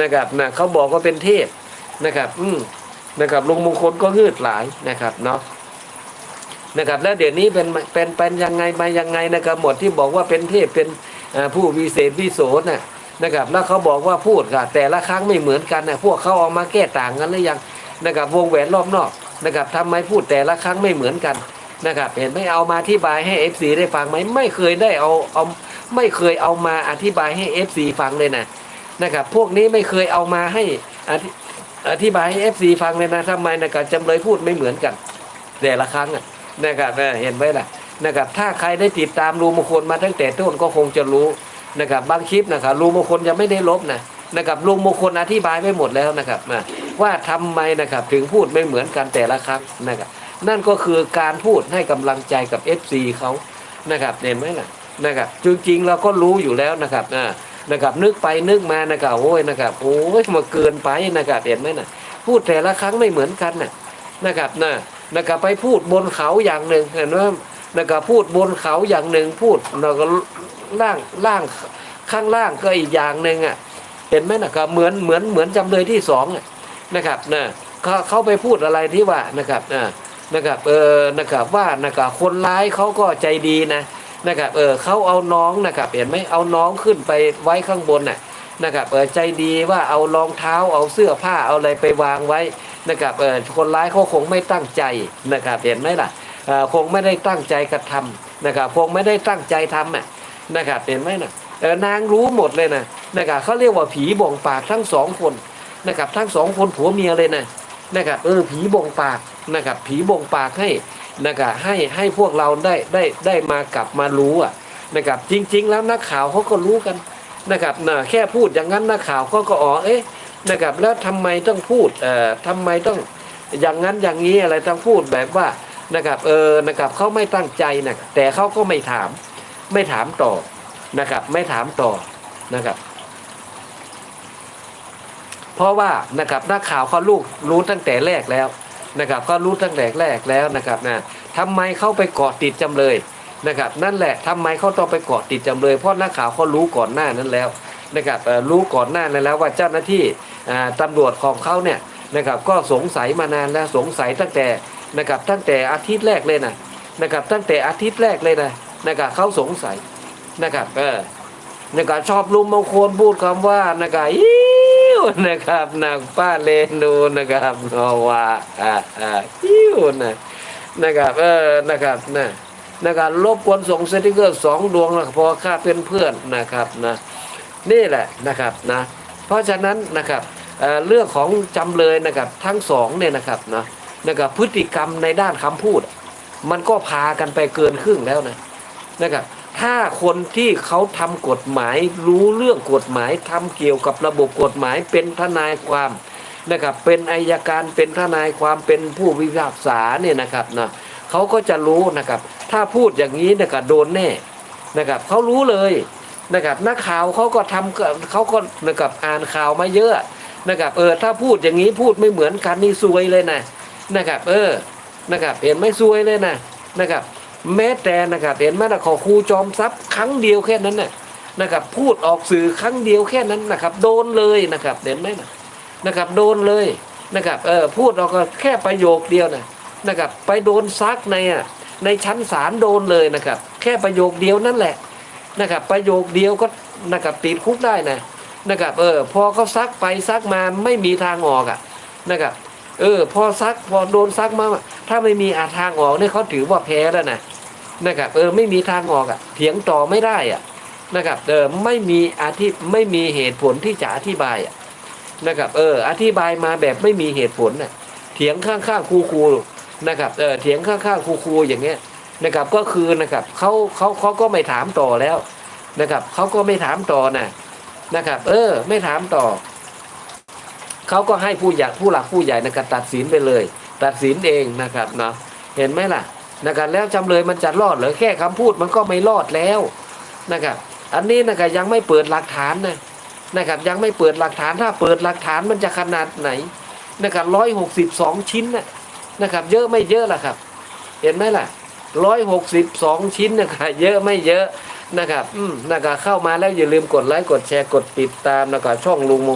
นะครับนะเขาบอกว่าเป็นเทพนะครับ อืมนะครับลุงมงคลก็ยืดหลายนะครับเนาะนะครับ แล้วเดี๋ยวนี้เป็นเป็นเป็นยังไงมายังไงนะครับหมดที่บอกว่าเป็นเทพเป็นผู้วิเศษวิโสน่ะนะครับ แล้วเขาบอกว่าพูดค่ะแต่ละครั้งไม่เหมือนกันนะพวกเขาเอามาแก้ต่างกันหรือยังนะครับวงแหวนรอบนอกนะครับทำไมพูดแต่ละครั้งไม่เหมือนกันนะครับเห็นไหมเอามาอธิบายให้ FC ได้ฟังไหมไม่เคยได้เอาเอาไม่เคยเอามาอธิบายให้ FC ฟังเลยนะ นะครับพวกนี้ไม่เคยเอามาให้อธิบายให้ FC ฟังเลยนะทำไมนะครับจำเลยพูดไม่เหมือนกัน แต่ละครั้งนะครับเห็นไหมล่ะนะครับถ้าใครได้ติดตามรูมงคลมาตั้งแต่ต้นก็คงจะรู้นะครับบางคลิปนะครับรูมงคลยังไม่ได้ลบนะนะครับลุงมงคลอธิบายไปหมดแล้วนะครับว่าทำไมนะครับถึงพูดไม่เหมือนกันแต่ละครั้งนะครับนั่นก็คือการพูดให้กำลังใจกับ FC เขานะครับเห็นไหมล่ะนะครับจริงๆเราก็รู้อยู่แล้วนะครับอ่า นะครับ นึกไปนึกมานะครับโอ้ยนะครับโอ้ยมาเกินไปนะครับเห็นไหมนะพูดแต่ละครั้งไม่เหมือนกันนะนะครับนะนะครับไปพูดบนเขาอย่างหนึ่งเห็นว่านะครับพูดบนเขาอย่างหนึ่งพูดแล้วก็ล่างล่างข้างล่างก็อีกอย่างหนึ่งอะเห็นไหมนะครับเหมือนเหมือนเหมือนจำเลยที่สองอะนะครับนะเขาเขาไปพูดอะไรที่ว่านะครับนะนะครับเออนะครับว่านะครับคนร้ายเขาก็ใจดีนะ นะครับเออเขาเอาน้องนะครับเห็นไหมเอาน้องขึ้นไปไว้ข้างบนน่ะนะครับเออใจดีว่าเอารองเท้าเอาเสื้อผ้าเอาอะไรไปวางไว้นะครับเออคนร้ายเขาคงไม่ตั้งใจนะครับเห็นไหมล่ะเอ่อคงไม่ได้ตั้งใจกระทำนะครับคงไม่ได้ตั้งใจทำอะนะครับเห็นไหมน่ะเออนางรู้หมดเลยนะนะครับเขาเรียกว่าผีบ่งปากทั้งสองคนนะครับทั้งสองคนผัวเมียเลยนะนะครับเออผีบ่งปากนะครับผีบ่งปากให้ นะครับให้ให้พวกเราได้ได้ได้มากลับมารู้อะนะครับจริง ๆ แล้วนักข่าวเขาก็รู้กันนะครับนะแค่พูดอย่างนั้นนักข่าวเขาก็อ๋อเอ๊ะนะครับแล้วทำไมต้องพูดเอ่อทำไมต้องอย่างนั้นอย่างนี้อะไรต้องพูดแบบว่านะครับเออนะครับเขาไม่ตั้งใจนะแต่เขาก็ไม่ถาม ไม่ถามต่อนะครับ ไม่ถามต่อนะครับ เพราะว่านะครับนักข่าวเขาลูกรู้ตั้งแต่แรกแล้ว นะครับเขารู้ตั้งแต่แรกแล้วนะครับนะทำไมเขาไปเกาะติดจำเลยนะครับ นั่นแหละทำไมเขาต้องไปเกาะติดจำเลย เพราะนักข่าวเขารู้ก่อนหน้านั้นแล้วนะครับรู้ก่อนหน้านั้นแล้วว่าเจ้าหน้าที่อ่าตำรวจของเขาเนี่ยนะครับก็สงสัยมานานแล้วสงสัยตั้งแต่นะครับตั้งแต่อาทิตย์แรกเลยนะนะครับตั้งแต่อาทิตย์แรกเลยนะนะครับเขาสงสัยนะครับเออนะครับชอบลุมมงคลพูดคำว่านะครับอิ้ วนะครับนางป้าเลนูนะครับนอว่าอ่าอ่าอิ้วนะนะครับเออนะครับนะนะครับรบกวนส่งสติกเกอร์สองดวงนะพอค่าเป็นเพื่อนนะครับนะนี่แหละนะครับนะเพราะฉะนั้นนะครับเเรื่องของจำเลยนะครับทั้งสองเนี่ยนะครับนะนะครับพฤติกรรมในด้านคำพูด มันก็พากันไปเกินครึ่งแล้วนะนะครับ ถ้าคนที่เขาทำกฎหมายรู้เรื่องกฎหมายทำเกี่ยวกับระบบกฎหมายเป็นทนายความนะครับเป็นอายการเป็นทนายความเป็นผู้พิพากษาเนี่ยนะครับนะเขาก็จะรู้นะครับ ถ้าพูดอย่างนี้นะครับโดนแน่นะครับเขารู้เลยนะครับนักข่าวเขาก็ทำเขาก็นะครับอ่านข่าวมาเยอะนะครับเออถ้าพูดอย่างนี้พูดไม่เหมือนกันนี่ซวยเลยนะนะครับ เออนะครับเห็นไม่ซวยเลยนะนะครับ แม้แต่นะครับเห็นไหมนะขอครูจอมทรัพย์ครั้งเดียวแค่นั้นน่ะนะครับ พูดออกสื่อครั้งเดียวแค่นั้นนะครับ โดนเลยนะครับเห็นไหมนะนะครับ โดนเลยนะครับเออพูดออกก็แค่ประโยคเดียวนะนะครับ ไปโดนซักในอะในชั้นศาลโดนเลยนะครับ แค่ประโยคเดียวนั่นแหละนะครับ ประโยคเดียวก็นะครับติดคุกได้นะนะครับเออพอเขาซักไปซักมาไม่มีทางออกอะนะครับเออพอซักพอโดนซักมา ถ้าไม่มีอาทางออกเนี่ยเขาถือว่าแพ้แล้วนะ นะครับเออไม่มีทางออกอะเถียงต่อไม่ได้อะนะครับเออไม่มีอาทิไม่มีเหตุผลที่จะอธิบายอะนะครับเอออธิบายมาแบบไม่มีเหตุผลน่ะเถียงข้างๆครูๆนะครับเออเถียงข้างๆครูๆอย่างเงี้ยนะครับก็คือนะครับเขาเขาเขาก็ไม่ถามต่อแล้วนะครับเขาก็ไม่ถามต่อนะนะครับ เออ ไม่ถามต่อเขาก็ให้ผู้ใหญ่ผู้หลักผู้ใหญ่นะครับตัดสินไปเลย ตัดสินเองนะครับเนาะเห็นไหมล่ะ นะครับแล้วจำเลยมันจะรอดหรือแค่คำพูดมันก็ไม่รอดแล้วนะครับอันนี้นะครับยังไม่เปิดหลักฐานนะนะครับยังไม่เปิดหลักฐานถ้าเปิดหลักฐานมันจะขนาดไหนนะครับร้อยหกสิบสองชิ้นนะนะครับเยอะไม่เยอะล่ะครับ เห็นไหมล่ะร้อยหกสิบสองชิ้นนะครับเยอะไม่เยอะนะครับอืมนะครับเข้ามาแล้วอย่าลืมกดไลค์กดแชร์กดติดตามนะครับช่องลุงมง